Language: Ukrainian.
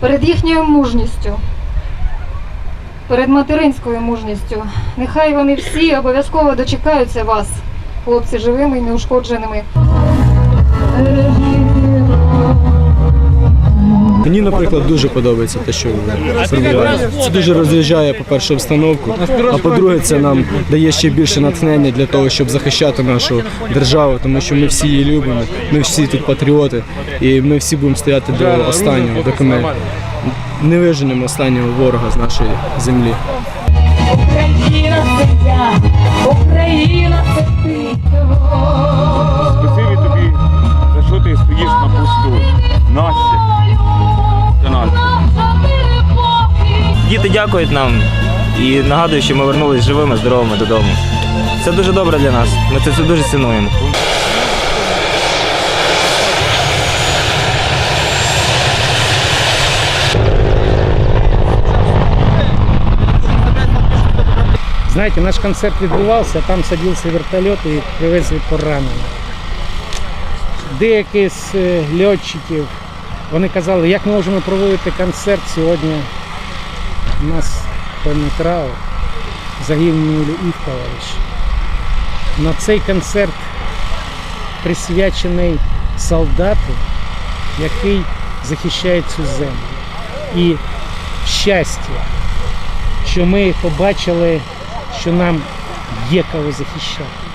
перед їхньою мужністю, перед материнською мужністю. Нехай вони всі обов'язково дочекаються вас, хлопці, живими і неушкодженими. Мені, наприклад, дуже подобається те, що робите. Це дуже роз'їжджає, по-перше, обстановку. А по-друге, це нам дає ще більше натхнення для того, щоб захищати нашу державу, тому що ми всі її любимо, ми всі тут патріоти, і ми всі будемо стояти до останнього, доки ми не виженемо останнього ворога з нашої землі. Діти дякують нам і нагадують, що ми вернулись живими, здоровими додому. Це дуже добре для нас. Ми це все дуже цінуємо. Знаете, наш концерт відбувався, там садився вертольот і привезли поранених. Деякі з е, льотчиків вони казали, як ми можемо проводити концерт сьогодні. Нас траур, загинули їх товариші. Но цей концерт присвячений солдату, який захищає цю землю. І щастя, що ми побачили, що нам є кого захищати.